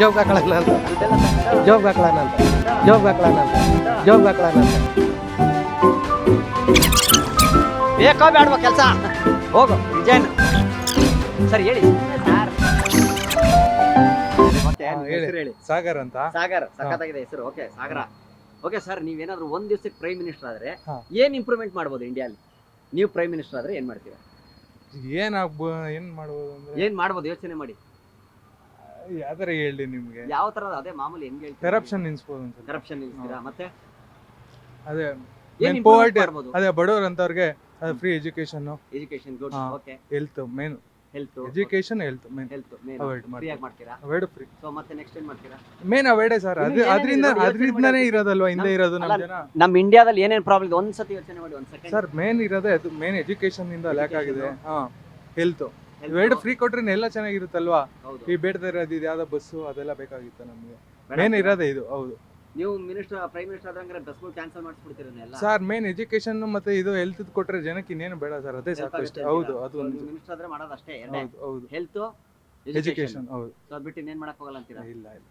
ಜೋಬ್ ಹಾಕೊಳ್ಳೋಣ ಅಂತ ಜೋಬ್ ಹಾಕೊಳ್ಳೋಣ ಅಂತ. ಜೋಬ್ ಹಾಕೊಳ್ಳೋಣ ಅಂತ. ಜೋಬ್ ಹಾಕೊಳ್ಳೋಣ ಅಂತ ಬೇಕೋ ಬೇಡವಾ ಕೆಲಸ ಹೋಗು ವಿಜಯನ್ ಸರ್ ಹೇಳಿ. ಸಾಗರ್ ಅಂತ. ಸಾಗರ್ ಸಖತ್ತಾಗಿದೆ ಹೆಸರು ಓಕೆ ಸಾಗರ. ಓಕೆ ಸರ್ ನೀವೇನಾದ್ರೂ ಒಂದ್ ದಿವಸಕ್ಕೆ ಪ್ರೈಮ್ ಮಿನಿಸ್ಟರ್ ಆದ್ರೆ ಹಾ. ಏನ್ ಇಂಪ್ರೂವ್ಮೆಂಟ್ ಮಾಡ್ಬೋದು ಇಂಡಿಯಾಲಿ ನೀವು ಪ್ರೈಮ್ ಮಿನಿಸ್ಟರ್ ಆದ್ರೆ ಏನ್ ಮಾಡ್ತೀರಾ? ಏನ್ ಆಗ್ಬೋ ಏನ್ ಮಾಡ್ಬೋದು ಅಂದ್ರೆ? ಏನ್ ಮಾಡ್ಬೋದು? ಯೋಚನೆ ಮಾಡಿ. ಯಾವ್ದಾರ ಹೇಳಿ ನಿಮ್ಗೆ. ಯಾವ ತರದ? ಅದೇ ಮಾಮೂಲಿ ಹೆಂಗ್ ಹೇಳ್ತೀರಾ? ಕರಪ್ಷನ್ ನಿಲ್ಸ್ಬೋದು ಕರಪ್ಷನ್ ನಿಲ್ಸ್ತೀರಾ? ಮತ್ತೆ? ಅದೇ ಏನ್ poverty- ಮಾಡ್ಬೋದು? ಅದೇ ಬಡವ್ರ ಅಂತವ್ರಿಗೆ ಫ್ರೀ ಎಜುಕೇಶನ್ ಎಜುಕೇಶನ್ ಗುಡ್ ಹಾ. Okay health main health education health main health avoid ಮಾಡಿ ಆಗಿ ಮಾಡ್ತೀರಾ? ಅವಾಯ್ಡ್ ಫ್ರೀ ಸೊ ಮತ್ತೆ ನೆಕ್ಸ್ಟ್ ಏನ್ ಮಾಡ್ತೀರಾ? ಮೇನ್ ಅವಾಯ್ಡೇ ಸರ್ ಅದು ಅದರಿಂದ ಅದರಿಂದನೇ ಇರೋದಲ್ವಾ ಹಿಂದೆ ಇರೋದು ನಮ್ಮ ಜನ? ನಮ್ಮ ಇಂಡಿಯಾದಲ್ಲಿ ಏನೇನ್ ಪ್ರಾಬ್ಲಮ್ ಇದೆ? ಒಂದ್ಸತಿ ಯೋಚನೆ ಮಾಡಿ ಒಂದ್ ಸೆಕೆಂಡ್ ಸರ್ ಮೇನ್ ಇರೋದೇ ಅದು ಮೇನ್ ಎಜುಕೇಶನ್ ಇಂದ ಲ್ಯಾಕ್ ಆಗಿದೆ. ಹಾ ಹೆಲ್ತ್ ಇವೆರಡು ಫ್ರೀ ಕೊಟ್ರೆ ಎಲ್ಲ ಚೆನ್ನಾಗಿರುತ್ತಲ್ವಾ? ಈ ಬೇಡದೇ ಇರೋದು ಇದು ಯಾವ್ದೋ ಬಸ್ಸು ಅದೆಲ್ಲ ಬೇಕಾಗಿತ್ತು ನಮ್ಗೆ. ಮೇನ್? ಇರೋದೇ ಇದು ಹೌದು. ನೀವು ಮಿನಿಸ್ಟರ್ ಪ್ರೈಮ್ ಮಿನಿಸ್ಟರ್ ಆದಂಗ್ರೆ ಬಸ್ಗಳು ಕ್ಯಾನ್ಸಲ್ ಮಾಡಿಸ್ಬಿಡ್ತೀರ ಎಲ್ಲ ಸರ್ ಮೇನ್ ಎಜುಕೇಶನ್ ಮತ್ತೆ ಇದು ಹೆಲ್ತ್ ಕೊಟ್ರೆ ಜನಕ್ಕೆ ಇನ್ನೇನು ಬೇಡ ಸರ್ ಅದೇ ಸಾಕು ಅಷ್ಟೇ ಹೌದು ಅದು ಒಂದು. ಮಿನಿಸ್ಟರ್ ಆದ್ರೆ ಮಾಡೋದು ಅಷ್ಟೇ ಹೌದು ಹೌದು. ಹೆಲ್ತ್ ಎಜುಕೇಶನ್ ಹೌದು. ಸೊ ಅದು ಬಿಟ್ಟು ಇನ್ನೇನು ಮಾಡಕ್ ಹೋಗಲ್ಲ ಅಂತೀರಾ? ಇಲ್ಲ ಇಲ್ಲ.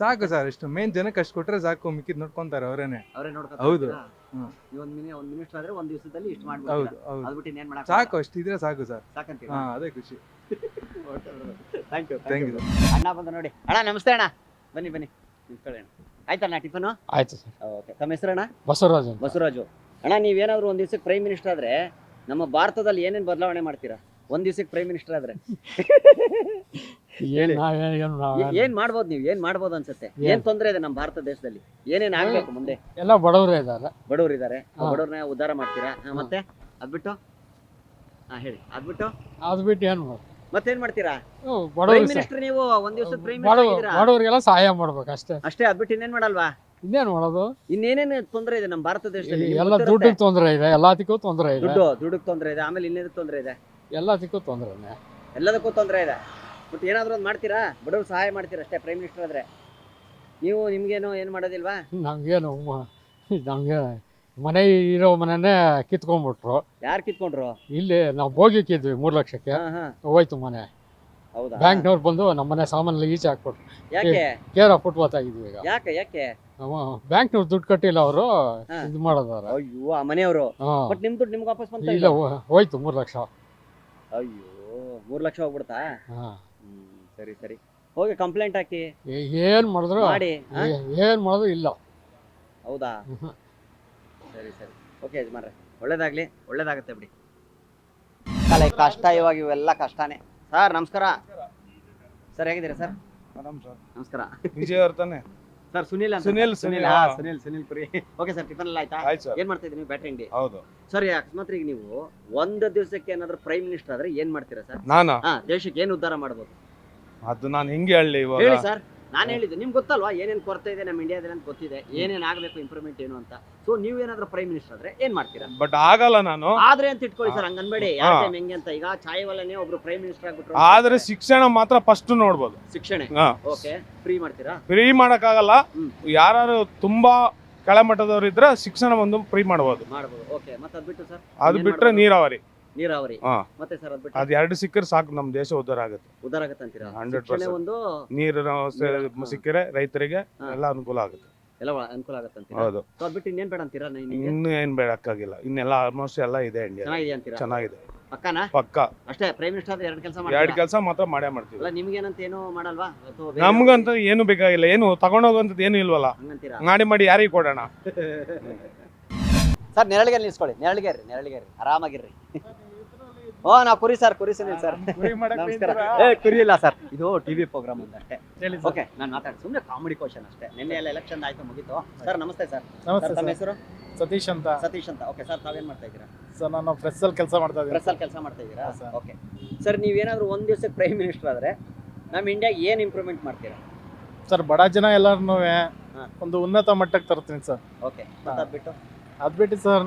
ಸಾಕು ಸರ್ ಇಷ್ಟು. ಮೇನ್ ಜನಕ್ಕೆ ಅಷ್ಟು ಕೊಟ್ರೆ ಸಾಕು ಮಿಕ್ಕಿದ್ ನೋಡ್ಕೊಂತಾರೆ ಅವರೇನೆ. ಅವರೇ ನೋಡ್ಕೊ ಹೌದು. ಒಂದ್ ಮಿನಿ ಒಂದ್ ಮಿನಿಸ್ಟರ್ ಆದ್ರೆ ಒಂದ್ ದಿವಸದಲ್ಲಿ ಇಷ್ಟು ಹೌದು ಮಾಡ್ಬಿಡ್ತೀರಾ? ಹೌದು ಅದ್ ಬಿಟ್ಟು ಇನ್ನೇನು ಮಾಡಕ್ ಸಾಕು ಅಷ್ಟಿದ್ರೆ ಸಾಕು ಸರ್ ಸಾಕಂತೀರಾ? ಹಾ ಅದೇ ಖುಷಿ. ಥ್ಯಾಂಕ್ ಯು ಥ್ಯಾಂಕ್ ಯು ಅಣ್ಣ ಬಂದ ನೋಡಿ. ಅಣ್ಣ ನಮಸ್ತೆ ಅಣ್ಣ. ಬನ್ನಿ ಬನ್ನಿ. ನಿಂತ್ಕೊಳ್ಳಿ ಅಣ್ಣ. ಆಯ್ತಣ್ಣ ಟಿಫನ್? ಆಯ್ತು ಸರ್. ಓಕೆ ತಮ್ಮ ಹೆಸರಣ್ಣ? ಬಸವರಾಜ್ ಅಂತ. ಬಸವರಾಜು. ಅಣ್ಣ ನೀವೇನಾದ್ರೂ ಒಂದ್ ದಿವಸಕ್ಕೆ ಪ್ರೈಮ್ ಮಿನಿಸ್ಟರ್ ಆದ್ರೆ ನಮ್ಮ ಭಾರತದಲ್ಲಿ ಏನೇನ್ ಬದಲಾವಣೆ ಮಾಡ್ತೀರಾ? ಒಂದ್ ದಿವಸಕ್ಕೆ ಪ್ರೈಮ್ ಮಿನಿಸ್ಟರ್ ಆದ್ರೆ. ಏನ್ ನಾವೇ ಏನು ನಾವ್ ಏ- ಏನ್ ಮಾಡ್ಬೋದು ನೀವು? ಏನ್ ಮಾಡ್ಬೋದು ಅನ್ಸುತ್ತೆ? ಏನ್? ತೊಂದರೆ ಇದೆ ನಮ್ಮ ಭಾರತ ದೇಶದಲ್ಲಿ? ಏನೇನ್ ಆಗ್ಬೇಕು ಮುಂದೆ? ಎಲ್ಲ ಬಡವರೇ ಇದ್ದಾರೆ. ಬಡವರು ಇದಾರೆ ಹಾ. ಬಡವ್ರನ್ನ ಉದ್ಧಾರ ಮಾಡ್ತೀರಾ? ಹಾ, ಮತ್ತೆ? ಅದ್ಬಿಟ್ಟು? ಹಾ ಹೇಳಿ. ಅದ್ಬಿಟ್ಟು? ಅದ್ಬಿಟ್ಟು ಬಿಟ್ಟು ಏನು ಮಾಡ್- ಮತ್ತೇನ್ ಮಾಡ್ತೀರಾ? ಪ್ರೈಮ್ ಮಿನಿಸ್ಟರ್ ನೀವು ಒಂದ್ ದಿವಸದ ಪ್ರೈಮ್ ಮಿನಿಸ್ಟರ್ ಬಡವರಿಗೆಲ್ಲ ಸಹಾಯ ಮಾಡ್ಬೇಕು ಅಷ್ಟೇ. ಅಷ್ಟೇ ಅದ್ಬಿಟ್ಟು ಇನ್ನೇನ್ ಮಾಡಲ್ವಾ? ಇನ್ನೇನ್ ಮಾಡೋದು? ಇನ್ನೇನೇನ್ ತೊಂದ್ರೆ ಇದೆ ನಮ್ಮ ಭಾರತ ದೇಶದಲ್ಲಿ? ನಿಮ್ಗ್ ಎಲ್ಲ ಗೊತ್ತಿರುತ್ತೆ. ದುಡ್ಡಿಗೆ ತೊಂದರೆ ಇದೆ ಎಲ್ಲದಕ್ಕೂ ತೊಂದರೆ ಇದೆ. ದುಡ್ಡು ದುಡ್ಡು ತೊಂದ್ರೆ ಇದೆ ಆಮೇಲೆ ಇನ್ನೇನು ತೊಂದ್ರೆ ಇದೆ? ಎಲ್ಲದಕ್ಕೂ ಇದೆ. ಎಲ್ಲದಕ್ಕೂ ತೊಂದ್ರೆ ಇದೆ. ಮತ್ತೆ ಏನಾದ್ರೂ ಒಂದು ಮಾಡ್ತೀರಾ? ಬಡವ್ರು ಸಹಾಯ ಮಾಡ್ತೀರಾ ಅಷ್ಟೇ ಪ್ರೈಮ್ ಮಿನಿಸ್ಟರ್ ಆದ್ರೆ? ನೀವು ನಿಮ್ಗೇನು ಏನ್ ಮಾಡೋದಿಲ್ವಾ? ನಮ್ಗೇನು ಮ- ನಮ್ಗೆ ಮನೆ ಇರೋ ಮನೆನೇ ಕಿತ್ಕೊಂಡ್ಬಿಟ್ರು. ಯಾರು ಕಿತ್ಕೊಂಡ್ರು? ಇಲ್ಲಿ ನಾವು ಬೋಗಿಕ್ಕಿದ್ವಿ ಮೂರು ಲಕ್ಷಕ್ಕೆ. ಹೋಯ್ತು ಮನೆ. ಹೌದಾ? ಬ್ಯಾಂಕ್ನವ್ರು ಬಂದು ನಮ್ಮ ಮನೆ ಸಾಮಾನೆಲ್ಲ ಈಚೆ ಹಾಕ್ಬಿಟ್ರು. ಯಾಕೆ? ಕೇರ ಫುಟ್ಪಾತ್ ಆಗಿದ್ವಿ ಈಗ. ಯಾಕೆ ಯಾಕೆ? ಬ್ಯಾಂಕ್ನವ್ರು ದುಡ್ಡು ಕಟ್ಟಿಲ್ಲ ಅವರು. ಇದು ಮಾಡೋದಾರ. ಅಯ್ಯೋ ಆ ಮನೆಯವರು. ಬಟ್ ನಿಮ್ ದುಡ್ಡು ನಿಮ್ಗೆ ವಾಪಸ್ ಬಂತ ಇಲ್ಲ ಹೋಯ್ತು ಮೂರು ಲಕ್ಷ. ಅಯ್ಯೋ ಮೂರ್ ಲಕ್ಷ ಹೋಗ್ಬಿಡ್ತಾ? ಹಾ. ಸರಿ ಸರಿ. ಹೋಗಿ ಕಂಪ್ಲೇಂಟ್ ಹಾಕಿ. ಏನ್ ಮಾಡಿದ್ರು? ಮಾಡಿ ಏನ್ ಮಾಡಿದ್ರು? ಇಲ್ಲ. ಹೌದಾ. ಸರಿ ಸರಿ. ಓಕೆ ಯಜಮಾನ್ರೆ ಒಳ್ಳೇದಾಗ್ಲಿ ಒಳ್ಳೇದಾಗತ್ತೆ ಬಿಡಿ. ಕಲೆ ಕಷ್ಟ ಇವಾಗ ಇವೆಲ್ಲ ಕಷ್ಟನೇ. ಸರ್ ನಮಸ್ಕಾರ. ಸರ್ ಹೇಗಿದ್ದೀರಾ ಸರ್? ನಮಸ್ಕಾರ. ವಿಜಯ್ ಅವ್ರ ತಾನೆ? ಸರ್ ಸುನಿಲ್ ಅಂತ. ಸುನಿಲ್, ಸುನಿಲ್ ಹಾ. Sunil Sunil Puri. Okay sir tiffin ಎಲ್ಲ ಆಯ್ತಾ? ಏನ್ ಮಾಡ್ತಾ ಇದ್ದೀನಿ ಬ್ಯಾಟ್ರಿ ಇಂಡಿ ಹೌದು. ಸರ್ ಅಕಸ್ಮಾತ್ ಈಗ ನೀವು ಒಂದು ದಿವಸಕ್ಕೆ ಏನಾದ್ರು ಪ್ರೈಮ್ ಮಿನಿಸ್ಟರ್ ಆದ್ರೆ ಏನ್ ಮಾಡ್ತೀರಾ ಸರ್? ನಾನು? ಹಾ ದೇಶಕ್ಕೆ ಏನ್ ಉದ್ಧಾರ ಮಾಡ್ಬೋದು? ಅದು ನಾನು ಹಿಂಗೆ ಹೇಳಿ ಇವಾಗ. ಹೇಳಿ ಸರ್. ನಾನು ಹೇಳಿದ್ದು ನಿಮ್ಗೆ ಗೊತ್ತಲ್ವಾ? ಏನೇನು ಕೊರತೆ ಇದೆ ನಮ್ಮ ಇಂಡಿಯಾದಲ್ಲಿ ಅಂತ ಗೊತ್ತಿದೆ. ಏನೇನು ಆಗಬೇಕು ಇಂಪ್ರೂವ್ಮೆಂಟ್ ಏನು ಅಂತ. ಸೊ ನೀವು ಏನಾದ್ರು ಪ್ರೈಮ್ ಮಿನಿಸ್ಟರ್ ಆದ್ರೆ ಏನ್ ಮಾಡ್ತೀರಾ? ಬಟ್ ಆಗಲ್ಲ ನಾನು. ಆದ್ರೆ ಅಂತ ಇಟ್ಕೊಳ್ಳಿ ಸರ್ ಹಂಗನ್ಬೇಡಿ. ಟೈಮ್ ಹೆಂಗೆ ಅಂತ. ಈಗ ಛಾಯವಲ್ಲನೇ ಒಬ್ರು ಪ್ರೈಮ್ ಮಿನಿಸ್ಟರ್ ಆಗ್ಬಿಟ್ರು ಆದ್ರೆ ಶಿಕ್ಷಣ ಮಾತ್ರ ಫಸ್ಟ್ ನೋಡ್ಬೋದು. ಶಿಕ್ಷಣ? ಓಕೆ ಫ್ರೀ ಮಾಡ್ತೀರಾ? ಫ್ರೀ ಮಾಡಕ್ಕಾಗಲ್ಲ. ಯಾರು ತುಂಬಾ ಕೆಳಮಟ್ಟದವ್ರು ಇದ್ರೆ ಶಿಕ್ಷಣ ಒಂದು ಫ್ರೀ ಮಾಡಬಹುದು ಮಾಡಬಹುದು ಓಕೆ ಮತ್ತೆ ಅದು ಬಿಟ್ಟು ಸರ್ ಅದು ಬಿಟ್ರೆ ನೀರಾವರಿ. ನೀರಾವರಿ. ಹಾ. ಮತ್ತೆ ಸರ್ ಅದ್ ಎರಡು ಸಿಕ್ಕರೆ ಸಾಕು ನಮ್ ದೇಶ ಉದ್ಧಾರ ಆಗುತ್ತೆ. ಉದ್ದಾರ ಆಗುತ್ತೆ ಅಂತೀರಾ? 100% ಶಿಕ್ಷಣ ಒಂದು ನೀರಿನ ವ್ಯವಸ್ಥೆ ಸಿಕ್ಕರೆ ರೈತರಿಗೆ ಹಾ. ಎಲ್ಲ ಅನುಕೂಲ ಆಗುತ್ತೆ. ಎಲ್ಲ ಒಳ- ಅನುಕೂಲ ಆಗತ್ತೆ ಅಂತೀರಾ? ಹೌದು. ಸೊ ಅದ್ ಬಿಟ್ಟು ಇನ್ನೇನ್ ಬೇಡ ಅಂತೀರಾ ನಿ- ನಿಮ್ಗೆ? ಇನ್ನು ಏನ್ ಬೇಡಕ್ಕಾಗಿಲ್ಲ ಇನ್ನೆಲ್ಲ ಆಲ್ಮೋಸ್ಟ್ ಎಲ್ಲ ಇದೆ ಇಂಡಿಯಾ ಚೆನ್ನಾಗಿದೆ ಅಂತೀರಾ? ಚೆನ್ನಾಗಿದೆ. ಪಕ್ಕನಾ? ಪಕ್ಕ. ಅಷ್ಟೇ ಪ್ರೈಮ್ ಮಿನಿಸ್ಟರ್ ಎರಡು ಕೆಲಸ ಎರಡ್ ಮಾಡ್ತೀರಾ ಕೆಲಸ ಮಾತ್ರ ಮಾಡೇ ಮಾಡ್ತೀವಿ. ಅಲ್ಲ ನಿಮ್ಗೇನಂತ ಏನು ಮಾಡಲ್ವಾ? ಅಥವಾ ಬೇರೆ ನಮ್ಗಂತ ಏನು ಬೇಕಾಗಿಲ್ಲ. ಏನು ತಗೊಂಡೋಗಂತದ್ ಏನು ಇಲ್ವಲ್ಲ. ಹಂಗಂತೀರಾ? ಮಾಡಿ ಮಾಡಿ ಯಾರಿಗೆ ಕೊಡೋಣ. ಸರ್ ನೆರಳಿಗೆ ನಿಲ್ಸ್ಕೊಳ್ಳಿ. ನೆರಳಿಗೆ ರೀ ನೆರಳಿಗೆ ರೀ ಆರಾಮಾಗಿರ್ರಿ. ಓ ನಾ ಕುರಿ ಸರ್ ಕುರಿ ಸುನಿಲ್ ಸರ್. ನಮಸ್ಕಾರ. ಏ ಕುರಿ ಇಲ್ಲ ಸರ್. ಇದು ಟಿವಿ ಪ್ರೋಗ್ರಾಮ್ ಒಂದು ಅಷ್ಟೇ. ಓಕೆ ನಾನು ಮಾತಾಡಿ ಸುಮ್ಮನೆ ಕಾಮಿಡಿ ಕ್ವಶನ್ ಅಷ್ಟೇ. ನಿನ್ನೆ ಎಲ್ಲ ಎಲೆಕ್ಷನ್ ಆಯ್ತು ಮುಗೀತು. ಸರ್ ನಮಸ್ತೆ ಸರ್. ನಮಸ್ತೆ ತಮ್ಮ ಸರ್. ಹೆಸರು? ಸತೀಶ್ ಅಂತ. ಸತೀಶ್ ಅಂತ. ಓಕೆ ಸರ್ ತಾವೇನ್ ಮಾಡ್ತಾ ಇದ್ದೀರಾ? ಸರ್ ನಾನು ಪ್ರೆಸ್ ಅಲ್ಲಿ ಕೆಲಸ ಮಾಡ್ತಾ ಇದ್ದೀನಿ. ಪ್ರೆಸ್ ಅಲ್ಲಿ ಕೆಲಸ ಮಾಡ್ತಾ ಇದ್ದೀರಾ? ಓಕೆ. ಸರ್ ನೀವೇನಾದ್ರೂ ಒಂದ್ ದಿವಸಕ್ಕೆ ಪ್ರೈಮ್ ಮಿನಿಸ್ಟರ್ ಆದ್ರೆ ನಮ್ಮ ಇಂಡಿಯಾಗೆ ಏನ್ ಇಂಪ್ರೂವ್ಮೆಂಟ್ ಮಾಡ್ತೀರಾ? ಸರ್ ಬಡ ಜನ ಎಲ್ಲರನ್ನೂ ಒಂದು ಉನ್ನತ ಮಟ್ಟಕ್ಕೆ ತರ್ತೀನಿ ಸರ್. ಓಕೆ. ಅದ್ಬಿಟ್ಟು? ಅದ್ಬಿಟ್ಟು ಸರ್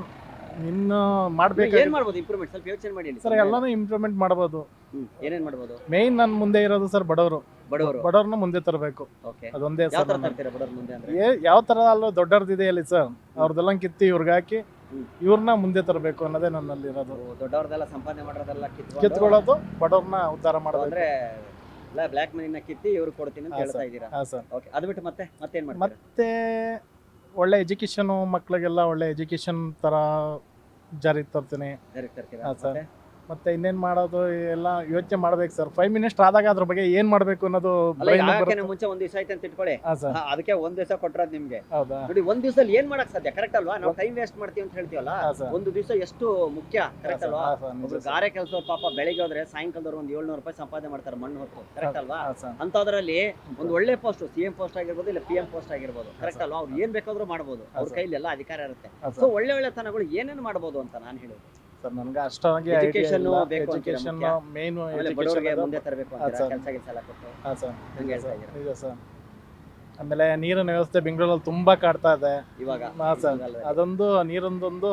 ಇನ್ನು ಏನ್ ಮಾಡ್ಬೇಕು ಮಾಡ್ಬೋದು ಇಂಪ್ರೂವ್ಮೆಂಟ್ ಸ್ವಲ್ಪ ಯೋಚನೆ ಮಾಡಿ ಹೇಳಿ. ಸರ್ ಎಲ್ಲಾನು ಇಂಪ್ರೂವ್ಮೆಂಟ್ ಮಾಡ್ಬೋದು. ಹ್ಮ್ ಏನೇನ್ ಮಾಡ್ಬೋದು? ಮೇನ್ ನನ್ನ ಮುಂದೆ ಇರೋದು ಸರ್ ಬಡವರು. ಬಡವರು. ಬಡವ್ರನ್ನ ಮುಂದೆ ತರಬೇಕು. ಓಕೆ ಅದೊಂದೇ ಯಾವ ಸರ್ ತರ ತರ್ತೀರಾ ಬಡವ್ರ ಮುಂದೆ ಅಂದ್ರೆ? ಯಾವ ತರ ಅಲ್ಲೂ ದೊಡ್ಡವ್ರದ್ದು ಅಲ್ಲಿ ಸರ್. ಅವ್ರದ್ದೆಲ್ಲ ಕಿತ್ತಿ ಇವ್ರಿಗೆ ಹಾಕಿ ಹ್ಮ್. ಇವ್ರನ್ನ ಮುಂದೆ ತರಬೇಕು ಅನ್ನೋದೇ ನನ್ನಲ್ಲಿರೋದು ದೊಡ್ಡವ್ರದೆಲ್ಲ ಸಂಪಾದನೆ ಮಾಡೋದೆಲ್ಲ ಕಿತ್ಕೊಂಡು ಕಿತ್ಕೊಳ್ಳೋದು ಬಡವ್ರನ್ನ ಉದ್ಧಾರ ಮಾಡಬೇಕು ಅಂದ್ರೆ ಎಲ್ಲ ಬ್ಲ್ಯಾಕ್ ಮನಿನ ಕಿತ್ತಿ ಇವ್ರು ಕೊಡ್ತೀನಿ ಅಂತ ಹಾ, ಹೇಳ್ತಾ. ಇದ್ದೀರಾ? ಹಾ ಸರ್. ಓಕೆ ಅದು ಬಿಟ್ಟು ಮತ್ತೆ ಮತ್ತೇನ್ ಮಾಡ್ತೀರಾ? ಮತ್ತೆ ಒಳ್ಳೆ ಎಜುಕೇಶನ್ ಮಕ್ಕಳಿಗೆಲ್ಲ ಒಳ್ಳೆ ಎಜುಕೇಶನ್ ತರ ಜಾರಿ ತರ್ತೀನಿ ತರ್ತೀರಾ? ಸರ್. ಮತ್ತೆ? ಇನ್ನೇನ್ ಮಾಡೋದು ಎಲ್ಲ ಯೋಚನೆ ಮಾಡ್ಬೇಕು ಸರ್ ಫೈವ್ ಮಿನಿಸ್ಟರ್ ಆದಾಗ ಅದ್ರ ಬಗ್ಗೆ ಏನ್ ಮಾಡ್ಬೇಕು ಅನ್ನೋದು ಅಲ್ಲ brain ಈಗ ಗೆ ಬರುತ್ತೆ. ಮುಂಚೆ ಒಂದ್ ದಿವಸ ಆಯ್ತು ಅಂತ ಇಟ್ಕೊಳ್ಳಿ. ಹಾ ಸರ್ ಹಾ, ಅದಕ್ಕೆ ಒಂದ್ ದಿವಸ ಕೊಟ್ಟಿರೋದು ನಿಮ್ಗೆ. ಹೌದಾ? ನೋಡಿ ಒಂದ್ ದಿವಸದಲ್ಲಿ ಏನ್ ಮಾಡಕ್ ಸಾಧ್ಯ? ಕರೆಕ್ಟ್ ಅಲ್ವಾ? ನಾವು ಟೈಮ್ ವೇಸ್ಟ್ ಮಾಡ್ತೀವಿ ಅಂತ ಹೇಳ್ತೀವಲ್ಲ? ಹಾ ಸರ್ ಒಂದು ದಿವಸ ಎಷ್ಟು ಮುಖ್ಯ? ಕರೆಕ್ಟ್ ಅಲ್ವಾ? ಹಾ ಸರ್, ನಿಜ ಒಬ್ರು ಸರ್. ಗಾರೆ ಕೆಲಸ ಪಾಪ ಬೆಳಿಗ್ಗೆ ಹೋದ್ರೆ ಸಾಯಂಕಾಲದವ್ರು ಒಂದ್ ಏಳ್ನೂರು ರೂಪಾಯಿ ಸಂಪಾದನೆ ಮಾಡ್ತಾರೆ ಮಣ್ಣು ಹೊತ್ತು. ಕರೆಕ್ಟ್ ಅಲ್ವಾ? ಹಾ ಸರ್. ಅಂತದ್ರಲ್ಲಿ ಒಂದು ಒಳ್ಳೆ ಪೋಸ್ಟ್ ಸಿ ಎಂ ಪೋಸ್ಟ್ ಆಗಿರ್ಬೋದು ಇಲ್ಲ ಪಿ ಎಂ ಪೋಸ್ಟ್ ಆಗಿರ್ಬೋದು. ಕರೆಕ್ಟ್ ಅಲ್ವಾ? ಅವ್ರು ಏನ್ ಬೇಕಾದ್ರೂ ಮಾಡ್ಬೋದು. ಅವ್ರ. ಕೈಲಿ ಎಲ್ಲ ಅಧಿಕಾರ ಇರುತ್ತೆ. ಹಾ ಸೊ ಸರ್. ಒಳ್ಳೆ ಒಳ್ಳೆ ತನಗಳು ಏನೇನು ಮಾಡ್ಬೋದು ಅಂತ ನಾನು ಹೇಳೋದು? ಸರ್ ನನ್ಗೆ ಅಷ್ಟಾಗಿ Education ಬೇಕು ಅಂತೀರಾ ಎಜುಕೇಶನ್ ಮುಖ್ಯ? ಮೇನ್ ಆಮೇಲೆ ಬಡವರಿಗೆ ಮುಂದೆ ತರಬೇಕು ಅಂತೀರಾ? ಸರ್. ಕೆಲಸ ಕೆಲಸ ಎಲ್ಲ ಕೊಟ್ಟು? ಹಾ ಸರ್. ಹಂಗೆ ಹೇಳ್ತಾ ಇದ್ದೀರಾ? ನಿಜ ಸರ್. ಆಮೇಲೆ ನೀರಿನ ವ್ಯವಸ್ಥೆ ಬೆಂಗಳೂರಲ್ಲಿ ತುಂಬಾ ಕಾಡ್ತಾ ಇದೆ. ಇವಾಗ? ಹಾ ಸರ್. ಅದೊಂದು ನೀರೊಂದೊಂದು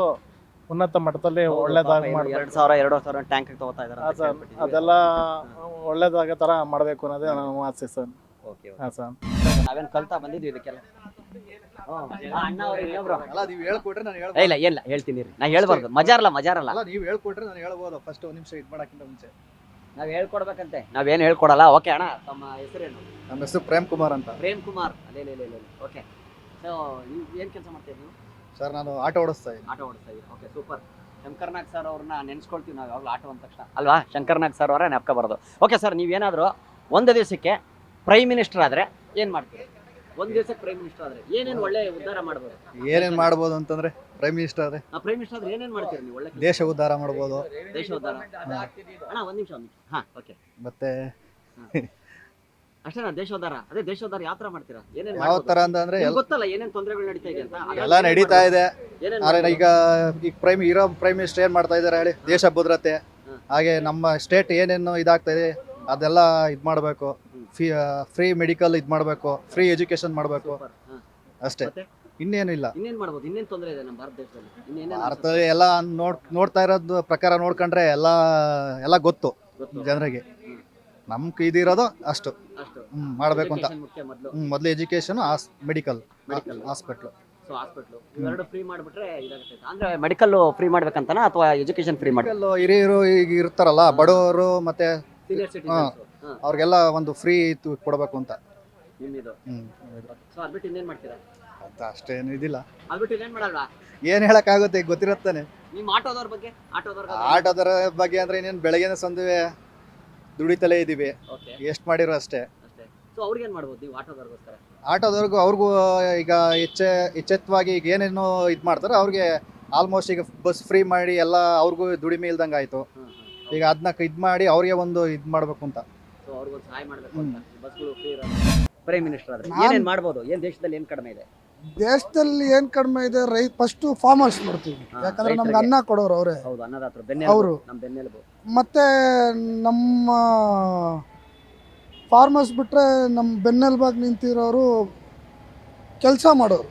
ಉನ್ನತ ಮಟ್ಟದಲ್ಲಿ ಒಳ್ಳೇದಾಗ ಮಾಡ್ಬೇಕು. ಎರಡ್ ಸಾವಿರ ಎರಡು ಸಾವಿರ ಟ್ಯಾಂಕ್ ತಗೋತಾ ಇದಾರೆ ಹಾ ಸರ್. ಅದೆಲ್ಲ ಒಳ್ಳೇದಾಗ ತರ ಮಾಡ್ಬೇಕು ಅನ್ನೋದೇ ನನ್ನ ಆಸೆ ಸರ್. ಓಕೆ. ಹಾ ಸರ್. ನಾವೇನ್ ಕಲ್ತಾ ಬಂದಿದ್ವಿ ಇದಕ್ಕೆಲ್ಲ? ಅಣ್ಣ ಅವ್ರಿಗೆ ಇನ್ನೊಬ್ರು ಅಲ್ಲ ನೀವು ಹೇಳ್ಕೊಟ್ರೆ ನಾನು ಹೇಳ್ಬೋದು ಇಲ್ಲ ಇಲ್ಲ ಹೇಳ್ತೀನಿ ರೀ. ನಾ ಹೇಳ್ಬಾರ್ದು. ಮಜಾರಲ್ಲ ಮಜಾರಲ್ಲ. ಅಲ್ಲ ನೀವು ಹೇಳ್ಕೊಟ್ರೆ ನಾನು ಹೇಳ್ಬೋದು. ಫಸ್ಟ್ ಒಂದ್ ನಿಮಿಷ ಇದು ಮಾಡಕ್ಕಿಂತ ಮುಂಚೆ. ನಾವ್ ಹೇಳ್ಕೊಡ್ಬೇಕಂತೆ. ನಾವೇನ್ ಹೇಳ್ಕೊಡಲ್ಲ. ಓಕೆ ಅಣ್ಣ ತಮ್ಮ ಹೆಸರೇನು? ನಮ್ಮ ಹೆಸರು ಪ್ರೇಮ್ ಕುಮಾರ್ ಅಂತ. ಪ್ರೇಮ್ ಕುಮಾರ್. ಅದೇ ಓಕೆ ಸೊ ನೀವು ಏನ್ ಕೆಲಸ ಮಾಡ್ತೀರಿ ನೀವು? ಸರ್ ನಾನು ಆಟೋ ಓಡಿಸ್ತಾ ಇದ್ದೀನಿ. ಆಟೋ ಓಡಿಸ್ತಾ ಇದ್ದೀರಿ. ಓಕೆ ಸೂಪರ್ ಶಂಕರ್ನಾಗ್ ಸರ್ ಅವ್ರನ್ನ ನೆನ್ಸ್ಕೊಳ್ತೀವಿ ನಾವು ಯಾವಾಗಲೂ ಆಟೋ ಅಂದ ತಕ್ಷಣ. ಅಲ್ವಾ? ಶಂಕರ್ನಾಗ್ ಸರ್ ಅವರೇ ನೆಪ್ಕೋಬಾರ್ದು. ಬರೋದು ಓಕೆ ಸರ್ ನೀವೇನಾದರೂ ಒಂದು ದಿವಸಕ್ಕೆ ಪ್ರೈಮ್ ಮಿನಿಸ್ಟರ್ ಆದ್ರೆ ಏನ್ ಮಾಡ್ತೀರಿ? ಒಂದು ದಿವಸಕ್ಕೆ ಪ್ರೈಮ್ ಮಿನಿಸ್ಟರ್ ಆದ್ರೆ ಏನೇನ್ ಒಳ್ಳೆ ಉದ್ಧಾರ ಮಾಡ್ಬೋದು? ಏನೇನ್ ಮಾಡ್ಬೋದು ಅಂತಂದ್ರೆ ಪ್ರೈಮ್ ಮಿನಿಸ್ಟರ್ ಆದ್ರೆ ಆ ಪ್ರೈಮ್ ಮಿನಿಸ್ಟರ್ ಆದ್ರೆ ಏನೇನ್ ಮಾಡ್ತೀರಿ ನೀವು ಒಳ್ಳೆ ದೇಶ ಉದ್ಧಾರ ಮಾಡ್ಬೋದು. ದೇಶ ಉದ್ಧಾರ. ಅಣ್ಣ ಒಂದ್ ನಿಮಿಷ ಒಂದ್ ನಿಮಿಷ. ಹಾ ಓಕೆ ಮತ್ತೆ ಅಷ್ಟೇನಾ? ದೇಶೋದ್ಧಾರ ಅದೇ ದೇಶೋದ್ಧಾರ ಯಾವ ತರ ಮಾಡ್ತೀರಾ? ಏನೇನ್ ಯಾವ ತರ ಅಂತಂದ್ರೆ ನಿಮ್ಗ್ ಗೊತ್ತಲ್ಲ ಏನೇನ್ ತೊಂದರೆಗಳು ನಡೀತಾ ಇದೆ ಅಂತ. ಹಾಗಾಗಿ ಎಲ್ಲ ನಡೀತಾ ಇದೆ. ಏನೇನ್ ಆದ್ರೆ ಈಗ ಈಗ ಪ್ರೈಮ್ ಇರೋ ಪ್ರೈಮ್ ಮಿನಿಸ್ಟರ್ ಏನ್ ಮಾಡ್ತಾ ಇದಾರೆ ಹೇಳಿ? ದೇಶ ಭದ್ರತೆ ಹಾಗೆ ನಮ್ಮ ಸ್ಟೇಟ್ ಏನೇನು ಇದಾಗ್ತಾ ಇದೆ ಅದೆಲ್ಲ ಇದ್ ಮಾಡ್ಬೇಕು. ಫೀ ಫ್ರೀ ಮೆಡಿಕಲ್ ಇದು ಮಾಡಬೇಕು ಫ್ರೀ ಎಜುಕೇಶನ್ ಮಾಡಬೇಕು. ಅಷ್ಟೇ? ಇನ್ನೇನು ಇಲ್ಲ ಇನ್ನೇನ್ ಮಾಡ್ಬೋದು? ಇನ್ನೇನ್ ತೊಂದರೆ ಇದೆ ನಮ್ಮ ಭಾರತ ದೇಶದಲ್ಲಿ? ಭಾರತದಲ್ಲಿ ಎಲ್ಲ ನೋಡ್ ನೋಡ್ತಾ ಇರೋದು ಪ್ರಕಾರ ನೋಡ್ಕೊಂಡ್ರೆ ಎಲ್ಲ ಎಲ್ಲ ಗೊತ್ತು? ಜನರಿಗೆ. ನಮ್ಗೆ ನಮ್ ಇದಿರೋದು ಅಷ್ಟು. ಹ್ಮ್ ಮಾಡ್ಬೇಕು ಅಂತ. ಹ್ಮ್ ಮೊದಲು ಎಜುಕೇಶನ್ ಮೆಡಿಕಲ್ ಹಾಸ್ಪಿಟ್ಲು ಇವೆರಡು ಫ್ರೀ ಮಾಡಿಬಿಟ್ರೆ ಅಂದ್ರೆ ಮೆಡಿಕಲ್ ಫ್ರೀ ಮಾಡ್ಬೇಕಂತಾನ ಅಥವಾ ಎಜುಕೇಶನ್ ಫ್ರೀ ಮಾಡಿ ಹಿರಿಯರು ಈಗ ಇರ್ತಾರಲ್ಲ ಬಡವರು ಮತ್ತೆ ಅವ್ರಿಗೆಲ್ಲ ಒಂದು ಫ್ರೀ ಕೊಡಬೇಕು ಅಂತ. ನಿಮ್ಮಿದು. ಹ್ಮ್. ಸೊ ಅದ್ಬಿಟ್ಟು ಇನ್ನೇನ್ ಮಾಡ್ತೀರಾ? ಅಂತ ಅಷ್ಟೇನು ಇದಿಲ್ಲ. ಅದ್ಬಿಟ್ಟು ಇನ್ನೇನ್ ಮಾಡಲ್ವಾ? ಏನ್ ಹೇಳಕ್ ಆಗುತ್ತೆ ಈಗ ಗೊತ್ತಿರತ್ತಾನೆ. ನಿಮ್ ಆಟೋದವ್ರ ಬಗ್ಗೆ? ಆಟೋದವ್ರ ಆಟೋದರ ಬಗ್ಗೆ ಅಂದ್ರೆ ಇನ್ನೇನು ಬೆಳಗ್ಗೆನೆ ಸಂದುವೆ ದುಡಿತಲೇ ಇದೀವಿ. ಓಕೆ. ಎಷ್ಟು ಮಾಡಿರೋ ಅಷ್ಟೇ. ಅಷ್ಟೇ. ಸೊ ಅವ್ರಿಗೆ ಏನ್ ಮಾಡ್ಬೋದು ನೀವು ಆಟೋದವ್ರಿಗೋಸ್ಕರ? ಆಟೋದವ್ರಿಗೂ ಅವ್ರಿಗೂ ಈಗ ಎಚ್ಚ ಎಚ್ಚೆತ್ತವಾಗಿ ಈಗ ಏನೇನು ಇದು ಮಾಡ್ತಾರೆ ಅವ್ರಿಗೆ ಆಲ್ಮೋಸ್ಟ್ ಈಗ ಬಸ್ ಫ್ರೀ ಮಾಡಿ ಎಲ್ಲ ಅವ್ರಿಗೂ ದುಡಿಮೆ ಇಲ್ದಂಗೆ ಆಯಿತು ಈಗ ಅದನ್ನ ಇದು ಮಾಡಿ ಅವ್ರಿಗೆ ಒಂದು ಇದು ಮಾಡಬೇಕು ಅಂತ. ಸೊ ಅವ್ರಿಗೊಂದು ಸಹಾಯ ಮಾಡ್ಬೇಕು ಅಂತ. ಬಸ್ಗಳು ಫ್ರೀ ಇರೋದು. ಪ್ರೈಮ್ ಮಿನಿಸ್ಟರ್ ಆದ್ರೆ ಏನೇನ್ ಮಾಡ್ಬೋದು? ಏನು ದೇಶದಲ್ಲಿ ಏನ್ ಕಡಿಮೆ ಇದೆ? ದೇಶದಲ್ಲಿ ಏನ್ ಕಡಿಮೆ ಇದೆ ರೈ ಫಸ್ಟ್ ಫಾರ್ಮರ್ಸ್ ಮಾಡ್ತೀವಿ ಯಾಕಂದ್ರೆ ನಮ್ಗೆ. ಅನ್ನ ಕೊಡೋರು ಅವರೇ. ಹೌದು ಅನ್ನದಾತರು ಬೆನ್ನೆ ಅವರು. ನಮ್ಮ ಬೆನ್ನೆಲುಬು. ಮತ್ತೆ ನಮ್ಮ ಫಾರ್ಮರ್ಸ್ ಬಿಟ್ರೆ ನಮ್ಮ ಬೆನ್ನೆಲುಬಾಗಿ ನಿಂತಿರೋರು ಕೆಲಸ ಮಾಡೋರು.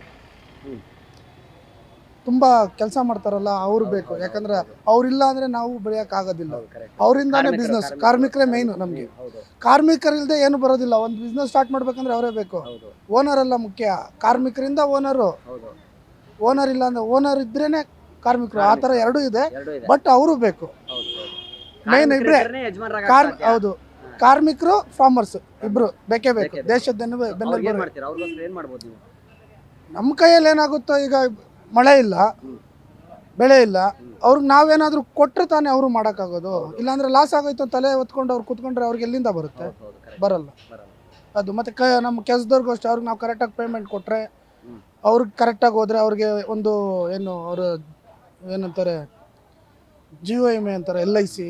ತುಂಬಾ ಕೆಲಸ ಮಾಡ್ತಾರಲ್ಲ ಅವ್ರು ಬೇಕು. ಯಾಕಂದ್ರೆ. ಅವ್ರಿಲ್ಲ ಅಂದ್ರೆ ನಾವು ಬೆಳೆಯಕ್ ಆಗೋದಿಲ್ಲ. ಹೌದು, correct. ಅವರಿಂದಾನೇ ಬಿಸ್ನೆಸ್ ಕಾರ್ಮಿಕರೇ ಮೇನ್ ನಮಗೆ. ನಮ್ಗೆ ಕಾರ್ಮಿಕರ ಕಾರ್ಮಿಕರಿಲ್ದೆ ಏನು ಬರೋದಿಲ್ಲ. ಒಂದು ಬಿಸ್ನೆಸ್ ಸ್ಟಾರ್ಟ್ ಮಾಡ್ಬೇಕಂದ್ರೆ ಅವರೇ ಬೇಕು. ಓನರ್ ಎಲ್ಲ ಮುಖ್ಯ. ಕಾರ್ಮಿಕರಿಂದ ಓನರು ಓನರ್ ಇಲ್ಲ ಅಂದ್ರೆ ಓನರ್ ಇದ್ರೇನೆ ಕಾರ್ಮಿಕರು. ಆ ತರ ಎರಡೂ ಇದೆ. ಬಟ್ ಅವರು ಬೇಕು. ಮೇನ್ ಇಬ್ರೆ. ಕಾರ್ ಹೌದು. ಕಾರ್ಮಿಕರು ಫಾರ್ಮರ್ಸ್ ಇಬ್ರು. ಬೇಕೇ ಬೇಕು. ದೇಶದ ನಮ್ಮ ಕೈಯಲ್ಲಿ ಏನಾಗುತ್ತೋ ಈಗ ಮಳೆ ಇಲ್ಲ, ಬೆಳೆ ಇಲ್ಲ. ಅವ್ರಿಗೆ ನಾವೇನಾದ್ರೂ ಕೊಟ್ಟರೆ ತಾನೇ ಅವರು ಮಾಡೋಕ್ಕಾಗೋದು ಇಲ್ಲಾಂದರೆ ಲಾಸ್ ಆಗೋಯ್ತು ತಲೆ ಹೊತ್ಕೊಂಡು ಅವ್ರು ಕುತ್ಕೊಂಡ್ರೆ ಅವ್ರಿಗೆ ಎಲ್ಲಿಂದ ಬರುತ್ತೆ ಬರಲ್ಲ. ಅದು ಮತ್ತೆ ಕ ನಮ್ಮ ಕೆಲಸದವ್ರಿಗೂ ಅಷ್ಟೇ, ಅವ್ರಿಗೆ ನಾವು ಕರೆಕ್ಟಾಗಿ ಪೇಮೆಂಟ್ ಕೊಟ್ಟರೆ. ಅವ್ರಿಗೆ ಕರೆಕ್ಟಾಗಿ ಹೋದರೆ ಅವ್ರಿಗೆ ಒಂದು ಏನು ಅವರು ಏನಂತಾರೆ, ಜೀವ ವಿಮೆ ಅಂತಾರೆ ಎಲ್ ಐ ಸಿ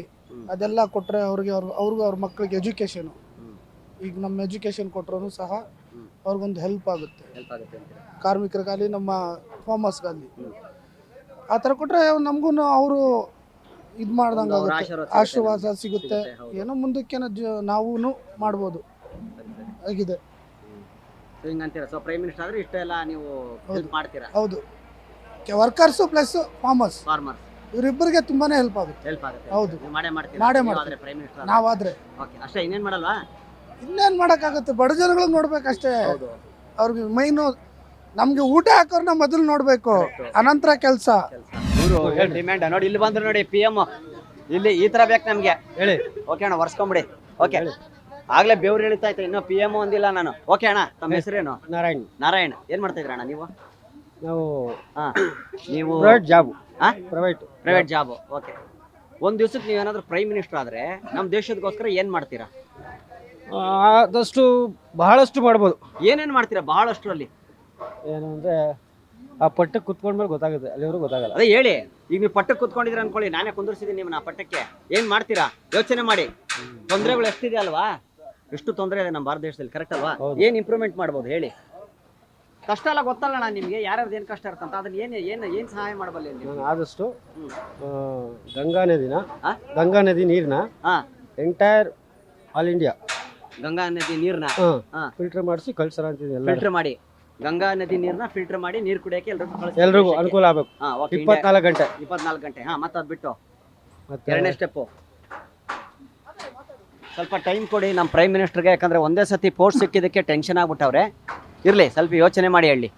ಅದೆಲ್ಲ ಕೊಟ್ಟರೆ ಅವ್ರಿಗೆ ಅವ್ರ, ಅವ್ರಿಗೂ ಅವ್ರ ಮಕ್ಕಳಿಗೆ ಎಜುಕೇಷನು ಈಗ ನಮ್ಮ ಎಜುಕೇಷನ್ ಕೊಟ್ಟರು ಸಹ. ಅವ್ರಿಗೊಂದು ಹೆಲ್ಪ್ ಆಗುತ್ತೆ. ಹೆಲ್ಪ್ ಆಗುತ್ತೆ ಅಂತೀರಾ? ಕಾರ್ಮಿಕರಿಗಾಗಲಿ ನಮ್ಮ ಫಾರ್ಮರ್ಸ್ಗಾಗಲಿ. ಆ ಥರ ಕೊಟ್ಟರೆ ನಮಗೂ ಅವರು ಇದು ಮಾಡ್ದಂಗೆ ಅವ್ರ ಆಗುತ್ತೆ. ಆಶೀರ್ವಾದ ಸಿಗುತ್ತೆ. ಆಶೀರ್ವಾದ ಸಿಗುತ್ತೆ. ಸಿಗುತ್ತೆ, ಹೌದು. ಏನೋ ಮುಂದಕ್ಕೇನೋ ಜ ನಾವೂ ಮಾಡ್ಬೋದು. ಆಗಿದೆ. So ಹಿಂಗಂತೀರಾ? ಸೊ ಪ್ರೈಮ್ ಮಿನಿಸ್ಟರ್ ಆದ್ರೆ ಇಷ್ಟೆಲ್ಲ ನೀವು. ಹೆಲ್ಪ್ ಮಾಡ್ತೀರಾ? ಹೌದು. ವರ್ಕರ್ಸು ಪ್ಲಸ್ ಫಾರ್ಮರ್ಸ್ ಫಾರ್ಮರ್ಸ್ ಇವರಿಬ್ಬರಿಗೆ ತುಂಬಾನೇ ಹೆಲ್ಪ್ ಆಗುತ್ತೆ. ಹೆಲ್ಪ್ ಆಗುತ್ತೆ. ಹೌದು. ನೀವು ಮಾಡೇ ಮಾಡ್ತೀರಾ? ಮಾಡೇ ನೀವು ಮಾಡ್ತೀವಿ. ಆದ್ರೆ ಪ್ರೈಮ್ ಮಿನಿಸ್ಟರ್ ನಾವಾದ್ರೆ. ಓಕೆ ಅಷ್ಟೇ ಇನ್ನೇನ್ ಮಾಡಲ್ವಾ? ಇನ್ನೇನು ಮಾಡೋಕ್ಕಾಗುತ್ತೆ? ಬಡ ಜನಗಳಿಗೆ ನೋಡ್ಬೇಕಷ್ಟೇ. ಹೌದು ಅವ್ರಿಗೆ ಮೈನು ನಮ್ಗೆ ಊಟ ಹಾಕೋರ್ನ ಮೊದಲು ನೋಡ್ಬೇಕು. ಅನಂತರ ಕೆಲಸ. ಇವರು ಡಿಮ್ಯಾಂಡ್ ನೋಡಿ ಇಲ್ಲಿ ಬಂದ್ರು ನೋಡಿ ಪಿ ಎಂ ಇಲ್ಲಿ ಈ ತರ ಬೇಕು ನಮ್ಗೆ. ಹೇಳಿ. ಓಕೆ ಅಣ್ಣ ವರ್ಸ್ಕೊಂಬಿಡಿ ಓಕೆ ಆಗ್ಲೇ ಬೇವ್ರು ಹೇಳ್ತಾ ಇತ್ತು ಇನ್ನೂ ಪಿ ಎಂ ಒಂದಿಲ್ಲ ನಾನು. ಓಕೆ ಅಣ್ಣ ತಮ್ಮ ಹೆಸರೇನು? ನಾರಾಯಣ್. ನಾರಾಯಣ್. ಏನ್ ಮಾಡ್ತಾ ಇದ್ರ ಅಣ್ಣ ನೀವು? ನಾವು ಹಾ ನೀವು ಪ್ರೈವೇಟ್ ಜಾಬ್ ಹಾ? ಪ್ರೈವೇಟ್ ಪ್ರೈವೇಟ್ ಜಾಬ್ ಓಕೆ ಒಂದ್ ದಿವ್ಸಕ್ಕೆ ನೀವೇನಾದ್ರೂ ಪ್ರೈಮ್ ಮಿನಿಸ್ಟರ್ ಆದ್ರೆ ನಮ್ಮ ದೇಶದಗೋಸ್ಕರ ಏನ್ ಮಾಡ್ತೀರಾ? ಆದಷ್ಟು ಬಹಳಷ್ಟು ಮಾಡ್ಬೋದು. ಏನೇನು ಮಾಡ್ತೀರಾ ಬಹಳಷ್ಟರಲ್ಲಿ? ಏನು ಅಂದರೆ ಆ ಪಟ್ಟಕ್ಕೆ ಕುತ್ಕೊಂಡ್ಮೇಲೆ ಗೊತ್ತಾಗುತ್ತೆ ಅಲ್ಲಿವರೆಗೂ ಗೊತ್ತಾಗಲ್ಲ. ಅದೇ ಹೇಳಿ ಈಗ ನೀವು ಪಟ್ಟಕ್ಕೆ ಕುತ್ಕೊಂಡಿದ್ರೆ ಅನ್ಕೊಳ್ಳಿ ನಾನೇ ಕುಂದರ್ಸಿದ್ದೀನಿ ನಿಮ್ಮನ್ನ ಆ ಪಟ್ಟಕ್ಕೆ. ಏನು ಮಾಡ್ತೀರಾ? ಯೋಚನೆ ಮಾಡಿ. ತೊಂದರೆಗಳು ಎಷ್ಟಿದೆ ಅಲ್ವಾ? ಎಷ್ಟು ತೊಂದರೆ ಇದೆ ನಮ್ಮ ಭಾರತ ದೇಶದಲ್ಲಿ ಕರೆಕ್ಟ್ ಅಲ್ವಾ? ಏನು ಇಂಪ್ರೂವ್ಮೆಂಟ್ ಮಾಡ್ಬೋದು ಹೇಳಿ. ಕಷ್ಟ ಎಲ್ಲ ಗೊತ್ತಲ್ಲ ಅಣ್ಣ ನಿಮಗೆ ಯಾರ್ಯಾವ್ದು ಏನು ಕಷ್ಟ ಇರ್ತಂತ ಅದನ್ನ ಏನು ಏನು ಏನು ಸಹಾಯ ಮಾಡಬಲ್ಲೆ ನೀವು ನಾನು ಆದಷ್ಟು ಆ, ಗಂಗಾ ನದಿನ ಆ? ಗಂಗಾ ನದಿ ನೀರನ್ನ ಹಾ ಎಂಟೈರ್ ಆಲ್ ಇಂಡಿಯಾ ಗಂಗಾ ನದಿ ನೀರ್ನ ಹಾ. ಫಿಲ್ಟರ್ ಮಾಡಿಸಿ ಕಳ್ಸರ ಅಂತಿದೆ ಎಲ್ಲ ಫಿಲ್ಟರ್ ಮಾಡಿ. ಗಂಗಾ ನದಿ ನೀರ್ನ ಫಿಲ್ಟರ್ ಮಾಡಿ ನೀರ್ ಕುಡಿಯಕ್ಕೆ ಎಲ್ರಿಗೂ ಎಲ್ರಿಗೂ ಅನುಕೂಲ ಆಗ್ಬೇಕು. ಹಾ ಓಕೆ ಇಪ್ಪತ್ನಾಲ್ಕು ಗಂಟೆ. ಇಪ್ಪತ್ನಾಲ್ಕು ಗಂಟೆ. ಹಾ ಮತ್ತೆ ಅದ್ ಬಿಟ್ಟು. ಮತ್ತೆ ಎರಡನೇ ಸ್ಟೆಪ್ಪು ಸ್ವಲ್ಪ ಟೈಮ್ ಕೊಡಿ ನಮ್ಮ ಪ್ರೈಮ್ ಮಿನಿಸ್ಟರ್ಗೆ ಯಾಕಂದ್ರೆ ಒಂದೇ ಸತಿ ಪೋಸ್ಟ್ ಸಿಕ್ಕಿದ್ದಕ್ಕೆ ಟೆನ್ಷನ್ ಆಗ್ಬಿಟ್ಟವ್ರೆ. ಇರ್ಲಿ ಸ್ವಲ್ಪ ಯೋಚನೆ ಮಾಡಿ ಹೇಳಿ.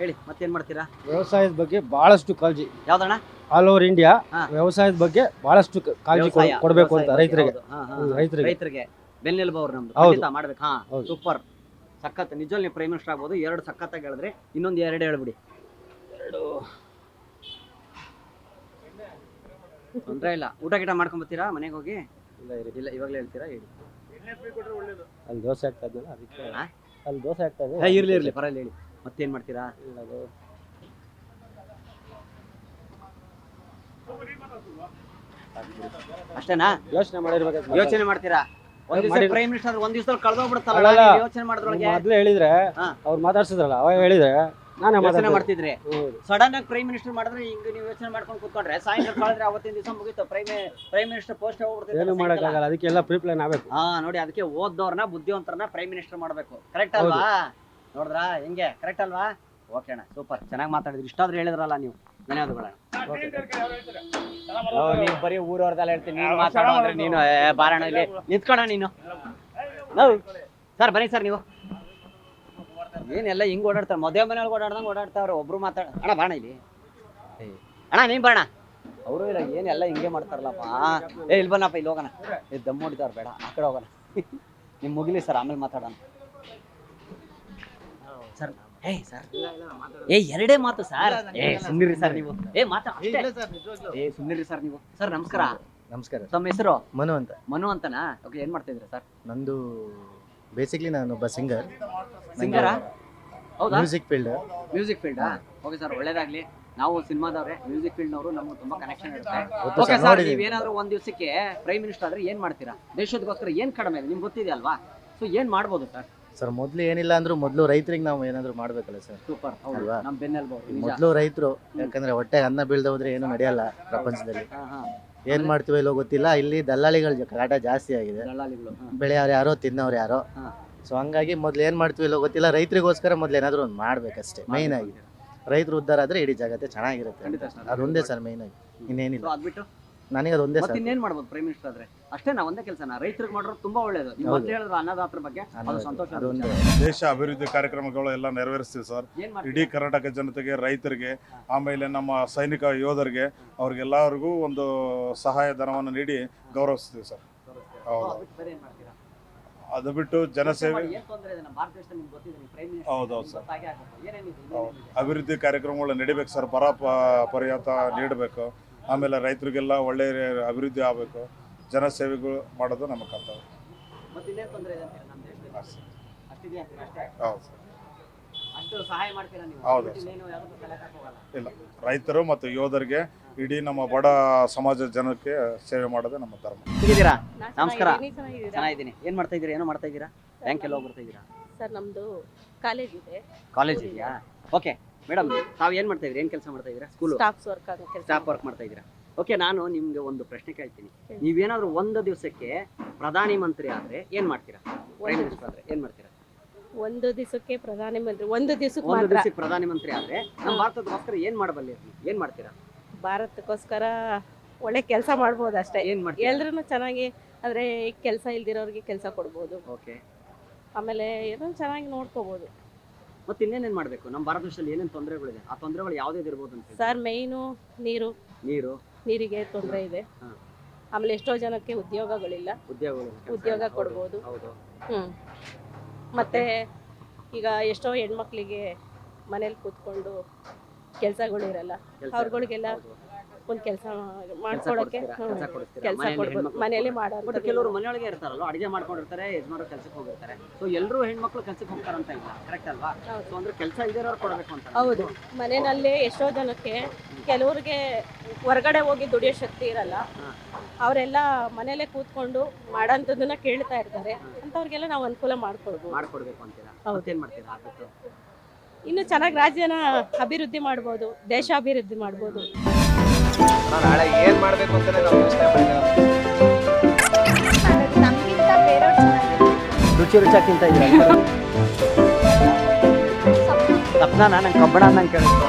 ಹೇಳಿ ಮತ್ತೇನು ಮಾಡ್ತೀರಾ? ವ್ಯವಸಾಯದ ಬಗ್ಗೆ ಭಾಳಷ್ಟು ಕಾಳಜಿ. ಯಾವ್ದಣ್ಣ? All over India. ವ್ಯವಸಾಯದ ಬಗ್ಗೆ ಬಹಳಷ್ಟು ಕಾಳಜಿ ಕೊಡಬೇಕು ವ್ಯವಸಾಯ, ಕೊಡ್ಬೇಕು ಅಂತ ವ್ಯವಸಾಯ ರೈತರಿಗೆ. ಹೌದು, ಹಾ, ಹಾ, ಹಾ. ರೈತರಿಗೆ. ರೈತರಿಗೆ. ಬೆನ್ನೆಲುಬು ಅವ್ರು ನಮ್ದು. ಹೌದು. ಖಂಡಿತ ಮಾಡ್ಬೇಕು. ಹಾ ಹೌದು. ಸೂಪರ್ ಸಖತ್. ನಿಜವಲ್ಲಿ ನೀವು ಪ್ರೈಮ್ ಮಿನಿಸ್ಟರ್ ಆಗ್ಬೋದು. ಎರಡು ಸಖತ್ತಾಗಿ ಹೇಳಿದ್ರೆ ಇನ್ನೊಂದು ಎರಡು ಹೇಳ್ಬಿಡಿ. ತೊಂದ್ರೆ ಇಲ್ಲ. ಊಟ ಗಿಟ ಮಾಡ್ಕೊಂಡ್ ಬರ್ತೀರಾ ಮನೆಗೆ ಹೋಗಿ? ಇಲ್ಲ. ಇಲ್ಲ ಇವಾಗಲೇ ಹೇಳ್ತೀರಾ? ಹೇಳಿ ಅಲ್ಲಿ ದೋಸೆ ಆಗ್ತಾ ಇದ್ನಲ್ಲ ಅದಕ್ಕೆ? ಅಲ್ಲಿ ದೋಸೆ ಆಗ್ತಾ ಇದೆ. ಹೇ, ಇರ್ಲಿ ಇರ್ಲಿ. ಪರವಾಗಿಲ್ಲ ಹೇಳಿ. ಮತ್ತೇನ್ ಮಾಡ್ತೀರಾ ಇಲ್ಲ, ಅದು ಅಷ್ಟೇನಾ? ಯೋಚನೆ ಮಾಡಿರ್ಬೇಕು. ಯೋಚನೆ ಮಾಡ್ತೀರಾ? ಒಂದ್ ದಿವಸ ಪ್ರೈಮ್ ಮಿನಿಸ್ಟರ್ ಒಂದ್ ದಿವಸದಲ್ಲಿ ಕಳ್ದೋಗ್ಬಿಡುತ್ತಲ್ಲ ಅಲ್ಲಲ್ಲ. ನೀವು ಯೋಚನೆ ಮಾಡಿದ್ರೊಳಗೆ? ಮೊದ್ಲೇ ಹೇಳಿದ್ರೆ ಹಾ. ಅವ್ರು ಮಾತಾಡ್ಸಿದ್ರಲ್ಲ ಅವಾಗ ಹೇಳಿದ್ರೆ ನಾನೇ ಯೋಚನೆ ಮಾತಾಡ್ತೀನಿ ಮಾಡ್ತಿದ್ರಿ. ಹೌದು. ಸಡನ್ ಆಗಿ ಪ್ರೈಮ್ ಮಿನಿಸ್ಟರ್ ಮಾಡಿದ್ರೆ ಹಿಂಗ ನೀವು ಯೋಚನೆ ಮಾಡ್ಕೊಂಡು ಕೂತ್ಕೊಂಡ್ರೆ ಸಾಯಂಕಾಲ ಕಳೆದ್ರೆ ಅವತ್ತಿನ ದಿವಸ ಮುಗೀತು ಪ್ರೈಮ್ ಪ್ರೈಮ್ ಮಿನಿಸ್ಟರ್ ಪೋಸ್ಟ್ ಏನು ಹೋಗ್ಬಿಡ್ತೈತೆ ಮಾಡಕ್ಕಾಗಲ್ಲ ಅದಕ್ಕೆಲ್ಲ ಪ್ರಿಪ್ಲಾನ್ ಆಗ್ಬೇಕು ಹಾ ನೋಡಿ ಅದಕ್ಕೆ ಓದ್ದವ್ರನ್ನ ಬುದ್ಧಿವಂತರನ್ನ ಪ್ರೈಮ್ ಮಿನಿಸ್ಟರ್ ಮಾಡ್ಬೇಕು. ಕರೆಕ್ಟ್ ಅಲ್ವಾ? ನೋಡಿದ್ರಾ? ಹೆಂಗೆ? ಕರೆಕ್ಟ್ ಅಲ್ವಾ? ಓಕೆ ಅಣ್ಣ ಸೂಪರ್ ಚೆನ್ನಾಗಿ ಮಾತಾಡಿದ್ರಿ. ಇಷ್ಟಾದ್ರೂ ಹೇಳಿದ್ರಲ್ಲ ನೀವು. ಧನ್ಯವಾದಗಳು ನೀನ್ ಬರೀ ಊರವ್ರದಲ್ಲ ಹೇಳ್ತೀನಿ ನೀನು ಮಾತಾಡೋ ಅಂದ್ರೆ ನೀನು ಏ, ಬಾರಣ್ಣ ಇಲ್ಲಿ ನಿಂತ್ಕೊಳ ನೀನು. ಸರ್ ಬನ್ನಿ ಸರ್ ನೀವು. ಏನೆಲ್ಲ ಹಿಂಗ್ ಓಡಾಡ್ತಾರೆ? ಮದುವೆ ಮನೆಯೊಳಗೆ ಓಡಾಡ್ದಂಗೆ ಓಡಾಡ್ತಾವ್ರೆ ಒಬ್ರು ಮಾತಾಡ ಅಣ್ಣ ಬಾಣ ಇಲ್ಲಿ. ಅಣ್ಣ ನೀನ್ ಬಾಣ. ಅವರು ಇಲ್ಲ ಏನೆಲ್ಲ ಹಿಂಗೆ ಮಾಡ್ತಾರಲ್ಲಪ್ಪ? ಏ ಇಲ್ಲಿ ಬನ್ನಪ್ಪ ಇಲ್ಲಿ ಹೋಗೋಣ. ಏ ದಮ್ ಹೊಡಿತಾರ ಬೇಡ ಆ ಕಡೆ ಹೋಗೋಣ. ನಿಮ್ ಮುಗಿಲಿ ಸರ್ ಆಮೇಲೆ ಮಾತಾಡೋಣ. ಸರ್. ಏ ಸರ್ ಏ ಎರಡೇ ಮಾತು ಸರ್. ಏ ಸುಮ್ನಿರಿ ಸರ್ ನೀವು. ಏ ಮಾತಾ ಅಷ್ಟೇ. ಏ ಸುಮ್ನಿರಿ ಸರ್ ನೀವು. ಸರ್ ನಮಸ್ಕಾರ. ನಮಸ್ಕಾರ. ತಮ್ಮ ಹೆಸರು? ಮನು ಅಂತ. ಮನು ಅಂತನಾ? ಓಕೆ ಏನ್ ಮಾಡ್ತಾ ಇದ್ರಿ ಸರ್? ನಂದು ಬೇಸಿಕ್ಲಿ ನಾನು ಒಬ್ಬ ಸಿಂಗರ್ ಸಿಂಗರಾ? ಹೌದಾ? Music field music field okay sir ಒಳ್ಳೇದಾಗ್ಲಿ. ನಾವು ಸಿನಿಮಾದವ್ರೆ. ಮ್ಯೂಸಿಕ್ ಫೀಲ್ಡ್ ನವರು ನಮ್ಗೆ ತುಂಬಾ ಕನೆಕ್ಷನ್ ಇರುತ್ತೆ. ಗೊತ್ತು ಓಕೆ ಸರ್ ನೀವೇನಾದ್ರೂ ಒಂದ್ ದಿವಸಕ್ಕೆ ಪ್ರೈಮ್ ಮಿನಿಸ್ಟರ್ ಆದ್ರೆ ಏನ್ ಮಾಡ್ತೀರಾ? ದೇಶದಗೋಸ್ಕರ ಏನ್ ಕಡಿಮೆ ಇದೆ? ನಿಮ್ಗೆ ಗೊತ್ತಿದೆ ಅಲ್ವಾ ಸೊ ಏನ್ ಮಾಡ್ಬೋದು ಸರ್? ಸರ್ ಮೊದ್ಲು ಏನಿಲ್ಲ ಅಂದ್ರು ಮೊದ್ಲು ರೈತರಿಗೆ ನಾವು ಏನಾದ್ರು ಮಾಡ್ಬೇಕಲ್ಲ ಸರ್? ಸೂಪರ್ ಹೌದು. ಅಲ್ವಾ? ನಮ್ ಬೆನ್ನೆಲ್ಬು ನಿಜ. ಮೊದ್ಲು ರೈತರು ಯಾಕಂದ್ರೆ ಹೊಟ್ಟೆ ಅನ್ನ ಬೀಳ್ದೆ ಹೋದ್ರೆ ಏನು ನಡೆಯಲ್ಲ ಪ್ರಪಂಚದಲ್ಲಿ. ಹಾ, ಹಾ. ಏನ್ ಮಾಡ್ತೀವೋ ಇಲ್ಲೋ ಗೊತ್ತಿಲ್ಲ ಇಲ್ಲಿ ದಲ್ಲಾಳಿಗಳ ಕಾಟ ಜಾಸ್ತಿ ಆಗಿದೆ. ದಲ್ಲಾಳಿಗಳು ಹಾ. ಬೆಳೆಯವ್ರು ಯಾರೋ ತಿನ್ನೋರು ಯಾರೋ. ಹಾ. ಸೊ ಹಂಗಾಗಿ ಮೊದ್ಲು ಏನ್ ಮಾಡ್ತೀವಿ ಇಲ್ಲೋ ಗೊತ್ತಿಲ್ಲ ರೈತರಿಗೋಸ್ಕರ ಮೊದ್ಲು ಏನಾದ್ರು ಒಂದು ಮಾಡ್ಬೇಕಷ್ಟೇ ಮೈನ್ ಆಗಿ. ರೈತರು ಉದ್ದಾರ ಆದ್ರೆ ಇಡೀ ಜಗತ್ತೇ ಚೆನ್ನಾಗಿರುತ್ತೆ. ಖಂಡಿತ ಸರ್. ಅದೊಂದೇ ಸರ್ ಮೈನ್ ಆಗಿ. ಇನ್ನೇನಿಲ್ಲ. ಅದ್ಬಿಟ್ಟು? ನನಗೆ ಅದೊಂದೇ ಮತ್ತೆ ಸರ್. ಇನ್ನೇನ್ ಮಾಡ್ಬೋದು ಪ್ರೈಮ್ ಮಿನಿಸ್ಟರ್ ಆದ್ರೆ? ಅಷ್ಟೇ ನಾ ಒಂದೇ ಕೆಲಸನ. ರೈತರಿಗೆ ಮಾಡೋದು ತುಂಬಾ ಒಳ್ಳೇದು. ನೀವು. ಮೊದ್ಲು ಹೇಳಿದ್ರು ಅನ್ನದಾತರ ಬಗ್ಗೆ ಅದು. ಸಂತೋಷ ಅದೊಂದೇ. ದೇಶ ಅಭಿವೃದ್ಧಿ ಕಾರ್ಯಕ್ರಮಗಳು ಎಲ್ಲ ನೆರವೇರಿಸ್ತೀವಿ ಸರ್. ಏನ್? ಇಡೀ ಕರ್ನಾಟಕ ಜನತೆಗೆ ರೈತರಿಗೆ ಆಮೇಲೆ ನಮ್ಮ ಸೈನಿಕ ಯೋಧರಿಗೆ ಅವ್ರಿಗೆಲ್ಲರಿಗೂ ಒಂದು ಸಹಾಯ ಧನವನ್ನು ನೀಡಿ ಗೌರವಿಸ್ತೀವಿ ಸರ್. ಹೌದು. ಬೇರೆ ಏನ್ ಮಾಡ್ತೀರಾ? ಅದು ಬಿಟ್ಟು ಜನಸೇವೆ ಏನ್ ತೊಂದ್ರೆ ಇದೆ? ನಮ್ಮ ಭಾರತ ದೇಶದಲ್ಲಿ ನಿಮ್ಗೆ ಗೊತ್ತಿದೆ ನೀವು ಪ್ರೈಮ್ ಮಿನಿಸ್ಟರ್ ಹೌದು, ಹೌದು, ಸರ್. ಗೊತ್ತಾಗೇ ಆಗುತ್ತೆ. ಏನೇನಿದೆ ಹೌದು. ಅಭಿವೃದ್ಧಿ ಕಾರ್ಯಕ್ರಮಗಳು ನಡಿಬೇಕು ಸರ್. ಬರ ಪ ಪರ್ಯಾತ ನೀಡಬೇಕು. ಆಮೇಲೆ ರೈತರಿಗೆಲ್ಲ ಒಳ್ಳೆಯ ಅಭಿವೃದ್ಧಿ ಆಗಬೇಕು. ಜನಸೇವೆಗಳು ಮಾಡೋದು ನಮ್ಮ ಕರ್ತವ್ಯ. ಹೌದು ಸರ್ ಅಷ್ಟು. ಸಹಾಯ ಮಾಡ್ತೀರಾ ನೀವು? ಹೌದು, ಇಲ್ಲ. ರೈತರು ಮತ್ತು ಯೋಧರಿಗೆ ಇಡೀ ನಮ್ಮ ಬಡ ಸಮಾಜ ಜನಕ್ಕೆ ಸೇವೆ ಮಾಡೋದೇ ನಮ್ಮ ಧರ್ಮ. ಹೇಗಿದ್ದೀರಾ? ನಮಸ್ಕಾರ. ಚೆನ್ನಾಗಿದ್ದೀನಿ. ಏನ್ ಮಾಡ್ತಾ ಇದ್ದೀರಾ? ಏನೋ ಮಾಡ್ತಾ ಇದ್ದೀರಾ? ಬ್ಯಾಂಕ್ ಎಲ್ಲ ಹೋಗ್ಬಿಡ್ತಾ ಇದ್ದೀರಾ? ಸರ್ ನಮ್ದು ಕಾಲೇಜ್ ಇದೆ. ಕಾಲೇಜ್ ಇದೆಯಾ? ಓಕೆ ಮೇಡಮ್ ತಾವು ಏನ್ ಮಾಡ್ತಾ ಇದ್ದೀರಾ ಏನ್ ಕೆಲಸ ಮಾಡ್ತಾ ಇದ್ದೀರಾ? ಸ್ಕೂಲ್ ಸ್ಟಾಫ್ಸ್ ವರ್ಕ್ ಆಗೋ ಕೆಲಸ. ಸ್ಟಾಫ್ ವರ್ಕ್ ಮಾಡ್ತಾ ಇದ್ದೀರಾ? ಓಕೆ ನಾನು ನಿಮ್ಗೆ ಒಂದು ಪ್ರಶ್ನೆ ಕೇಳ್ತೀನಿ. ನೀವ್ ನೀವೇನಾದ್ರೂ ಒಂದು ದಿವಸಕ್ಕೆ ಪ್ರಧಾನಿ ಮಂತ್ರಿ ಆದ್ರೆ ಏನ್ ಮಾಡ್ತೀರಾ? ಪ್ರೈಮ್ ಮಿನಿಸ್ಟರ್ ಆದ್ರೆ ಏನ್ ಮಾಡ್ತೀರಾ? ಒಂದು ದಿವಸಕ್ಕೆ ಪ್ರಧಾನಿ ಮಂತ್ರಿ ಒಂದು ದಿವಸಕ್ಕೆ ಒಂದು ಮಾತ್ರ. ದಿವಸಕ್ಕೆ ಪ್ರಧಾನಿ ಮಂತ್ರಿ ಆದ್ರೆ ನಮ್ಮ ಭಾರತದಗೋಸ್ಕರ ಏನ್ ಮಾಡಬಲ್ಲಿ ಏನ್ ಮಾಡ್ತೀರಾ? ಭಾರತಕ್ಕೋಸ್ಕರ ಒಳ್ಳೆ ಕೆಲಸ ಮಾಡ್ಬೋದು ಅಷ್ಟೇ. ಏನ್ ಮಾಡ್ತೀರಾ? ಎಲ್ಲರೂ ಚೆನ್ನಾಗಿ ಅಂದ್ರೆ ಕೆಲಸ ಇಲ್ದಿರೋರಿಗೆ ಕೆಲಸ ಕೊಡ್ಬೋದು. ಓಕೆ ಆಮೇಲೆ ಏನೋ ಚೆನ್ನಾಗಿ ನೋಡ್ಕೋಬೋದು. ಮತ್ತೆ ಇನ್ನೇನೇನ್ ಮಾಡ್ಬೇಕು? ನಮ್ಮ ಭಾರತ ದೇಶದಲ್ಲಿ ಏನೇನ್ ತೊಂದರೆಗಳಿದೆ? ಆ ತೊಂದರೆಗಳು ಯಾವ್ದು ಇರ್ಬೋದು ಅಂತ ಸರ್ ಮೇಯ್ನು ನೀರು. ನೀರು. ನೀರಿಗೆ ತೊಂದರೆ ಇದೆ. ಹಾ. ಆಮೇಲೆ ಎಷ್ಟೋ ಜನಕ್ಕೆ ಉದ್ಯೋಗಗಳಿಲ್ಲ. ಉದ್ಯೋಗಗಳು ಕೆಲ್ಸ ಉದ್ಯೋಗ ಹೌದು, ಕೊಡ್ಬೋದು. ಹೌದು. ಮತ್ತೆ ಮತ್ತು ಈಗ ಎಷ್ಟೋ ಹೆಣ್ಮಕ್ಳಿಗೆ ಮನೇಲಿ ಕೂತ್ಕೊಂಡು ಕೆಲಸಗಳು ಇರಲ್ಲ. ಅವ್ರಗಳಿಗೆಲ್ಲ ಅವ್ರುಗಳಿಗೆಲ್ಲ ಹೌದು. ಒಂದು ಕೆಲಸ ಮಾಡ್ಕೊಡೋಕ್ಕೆ ಕೆಲ್ಸ ಕೊಡ್ಬೋದು. ಮನೆಯಲ್ಲಿ ಮನೇಲಿ ಬಟ್ ಮಾಡೋ ಕೆಲವರು ಮನೆಯೊಳಗೆ ಇರ್ತಾರಲ್ಲ ಅಡಿಗೆ ಮಾಡ್ಕೊಂಡಿರ್ತಾರೆ ಯಜಮಾನರು ಕೆಲಸಕ್ಕೆ ಹೋಗಿರ್ತಾರೆ. ಸೊ ಎಲ್ಲರೂ ಹೆಣ್ಮಕ್ಳು ಕೆಲ್ಸಕ್ಕೆ ಹೋಗ್ತಾರಂತ ಇಲ್ಲ. ಕರೆಕ್ಟ್ ಅಲ್ವಾ. ಸೊ ಅಂದ್ರೆ ಕೆಲಸ ಇರೋರು ಕೊಡಬೇಕು ಅಂತ ಹೌದು. ಮನೆಯಲ್ಲೇ ಎಷ್ಟೋ ಜನಕ್ಕೆ ಕೆಲವ್ರಿಗೆ ಹೊರಗಡೆ ಹೋಗಿ ದುಡಿಯೋ ಶಕ್ತಿ ಇರಲ್ಲ. ಅವರೆಲ್ಲ ಮನೇಲೆ ಕೂತ್ಕೊಂಡು ಮಾಡೋಂಥದ್ದನ್ನ ಕೇಳ್ತಾ ಇರ್ತಾರೆ. ಅಂತವ್ರಿಗೆಲ್ಲ ನಾವು ಅನುಕೂಲ ಮಾಡ್ಕೊಡ್ಬೋದು ಮಾಡ್ಕೊಡ್ಬೇಕು ಅಂತೀರಾ? ಹೌದು. ಮತ್ತೇನ್ ಮಾಡ್ತೀರಾ ಇನ್ನು ಚೆನ್ನಾಗಿ ರಾಜ್ಯನ ಅಭಿವೃದ್ಧಿ ಮಾಡ್ಬೋದು ದೇಶ ಅಭಿವೃದ್ಧಿ ಮಾಡ್ಬೋದು. ನಾಳೆ ಏನು ಮಾಡಬೇಕು ಅಂತ ನಾವು ಯೋಚನೆ ಮಾಡಿದ್ದೇವೆ ನಮ್ಗಿಂತ ಬೇರೆಯವ್ರು ಚೆನ್ನಾಗಿರ್ಬೇಕು ರುಚಿ ರುಚಿಯಾಗಿ ತಿಂತ ಇದ್ದೀರಾ? ತಪ್ಪನ ನಂಗೆ ಕಬ್ಬಣ ನಂಗೆ ಕೇಳಿಸ್ತು.